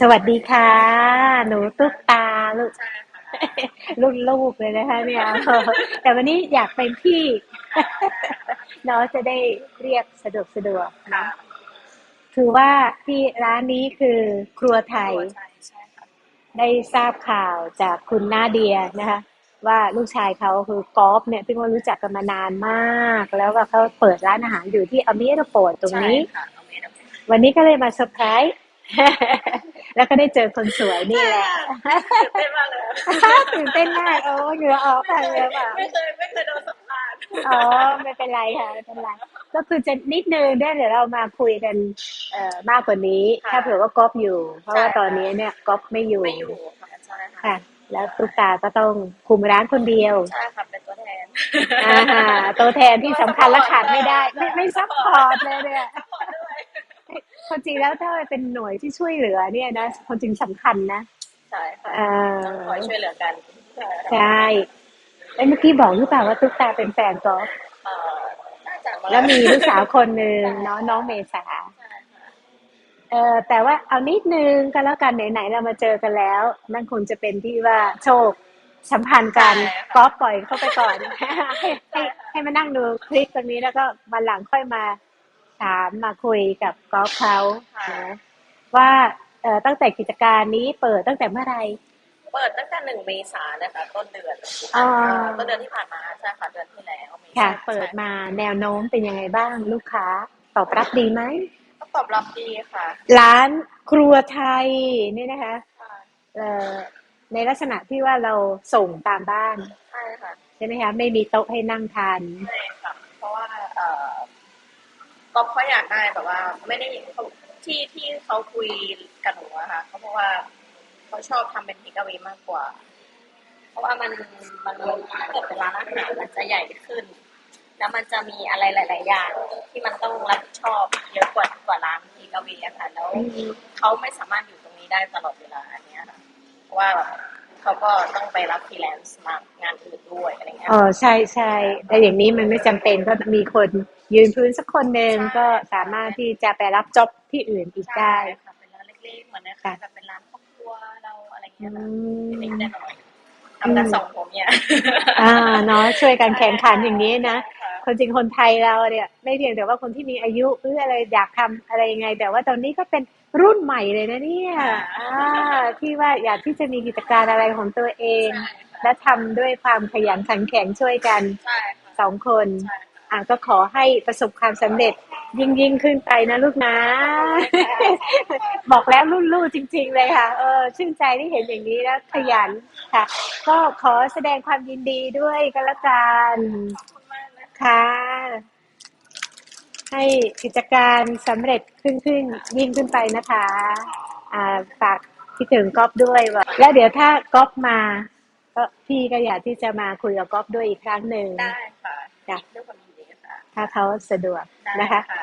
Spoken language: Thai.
สวัสดีค่ะ หนูตุ๊กตาลูกใช่ค่ะรุ่นลูกเลยนะคะเนี่ยแต่วันนี้อยากเป็นพี่เนาะจะได้เรียกสะดวกสะดวกค่ะนะคือว่าที่ร้านนี้คือครัวไทยใช่ใช่ค่ะได้ทราบข่าวจากคุณนาเดียนะคะ ว่าลูกชายเขาคือกอล์ฟเนี่ยซึ่งว่ารู้จักกันมานานมาก แล้วก็เขาเปิดร้านอาหารอยู่ที่อเมริโปตรงนี้ใช่ค่ะเอาเมนเอาเมนวันนี้ก็เลยมาเซอร์ไพรส์ แล้วก็ได้เจอคนสวยนี่แหละตื่นเต้นมากเลยตื่นเต้นมากโอ้เหงื่อออกค่ะเหงื่อออกไม่เคยไม่เคยโดนสัมภาษณ์อ๋อไม่เป็นไรค่ะไม่เป็นไรก็คือจะนิดนึงได้เดี๋ยวเรามาคุยกันเอ่อมากกว่านี้ ถ้าเผื่อว่าก๊อฟอยู่ เพราะว่าตอนนี้เนี่ยก๊อฟไม่อยู่ไม่อยู่ค่ะใช่ค่ะค่ะแล้วตุ๊กตาก็ต้องคุมร้านคนเดียวใช่ค่ะเป็นตัวแทนอ่าฮะตัวแทนที่สำคัญและขาดไม่ได้ ไม่ไม่ซัพพอร์ตเลยเนี่ย ซัพพอร์ตด้วย คนจริงแล้วถ้าเป็นหน่วยที่ช่วยเหลือเนี่ยนะคนจริงสำคัญนะใช่ค่ะอ่าต้องคอยช่วยเหลือกันใช่ค่ะใช่แล้วเมื่อกี้บอกหรือเปล่าว่าตุ๊กตาเป็นแฟนก๊อฟเอ่อน่าจะาแล้วมีลูกสาวคนหนึ่งเนาะน้องเมษาใช่ค่ะเออแต่ว่าเอานิดนึงก็แล้วกันไหนๆเรามาเจอกันแล้ว นั่นคงจะเป็นที่ว่าโชคสัมพันธ์กันก๊อฟปล่อยเข้าไปก่อนให้ให้ให้มานั่งดูคลิปตรงนี้แล้วก็วันหลังค่อยมา ถามมาคุยกับก๊อฟเขานะว่าเออตั้งแต่กิจการนี้เปิดตั้งแต่เมื่อไหร่เปิดตั้งแต่หนึ่งเมษายนนะคะต้นเดือนอ่าต้นเดือนที่ผ่านมาใช่ค่ะเดือนที่แล้วเมษาค่ะ เปิดมาแนวโน้มเป็นยังไงบ้าง ลูกค้าตอบรับดีไหมก็ตอบรับดีค่ะ ร้านครัวไทยนี่นะคะค่ะเอ่อในลักษณะที่ว่าเราส่งตามบ้าน ใช่ค่ะใช่ไหมคะไม่มีโต๊ะให้นั่งทานใช่ค่ะเพราะว่าเอ่อ ก๊อฟเขาอยากได้แบบว่า ไม่ได้เขาที่ที่เขาคุยกับหนูอะค่ะเขาบอกว่าเขาชอบทำเป็นเทคเอาไว้มากกว่า เพราะว่ามันมันถ้าเกิดเป็นร้านอาหารมันจะใหญ่ขึ้น แล้วมันจะมีอะไรหลาย ๆ อย่าง ที่มันต้องรับผิดชอบเยอะกว่ากว่าร้านเทคเอาไว้อะค่ะแล้วเขาไม่สามารถอยู่ตรงนี้ได้ตลอดเวลาอันเนี้ยค่ะเพราะว่า เขาก็ต้องไปรับฟรีแลนซ์มางานอื่นด้วยอะไรเงี้ยอ๋อใช่ใช่แต่อย่างนี้มันไม่จำเป็นก็มีคนยืนพื้นสักคนหนึ่งก็สามารถที่จะไปรับจ็อบที่อื่นอีกได้ใช่ค่ะเป็นร้านเล็กๆเหมือนนะคะแบบเป็นร้านครอบครัวเราอะไรอืเงี้ยค่ะมเล็กๆน้อยๆทำกันสองผมเนี่ยอ่าเนาะช่วยกันแข่งขันอย่างนี้นะค่ะค นจริงคนไทยเราเนี่ยไม่เพียงแต่ว่าคนที่มีอายุหรืออะไรอยากทำอะไรยังไง แต่ว่าตอนนี้ก็เป็นรุ่นใหม่เลยนะเนี่ยอ่าที่ว่าอยากที่จะมีกิจการอะไรของตัวเองใช่ค่ะและทำด้วยความขยันขันแข็งช่วยกันใช่ค่ะสองคนใช่ค่ะอะก็ขอให้ประสบความสำเร็จยิ่งยิ่งขึ้นไปนะลูกนะ บอกแล้วรุ่นลูกจริง ๆ เลยค่ะ เออชื่นใจที่เห็นอย่างนี้แล้วขยันค่ะ ก็ขอแสดงความยินดีด้วยกันละกันขอบ คุณมากนะคะค่ะ ให้กิจการสำเร็จขึ้นขึ้นยิ่งขึ้นไปนะคะอ่าฝากคิดถึงก๊อฟด้วยว่าแล้วเดี๋ยวถ้าก๊อฟมา ก็พี่ก็อยากที่จะมาคุยกับก๊อฟด้วยอีกครั้งหนึ่งได้ค่ะจ้ะด้วยความยินดีค่ะถ้าเขาสะดวกได้นะคะ ค่ะ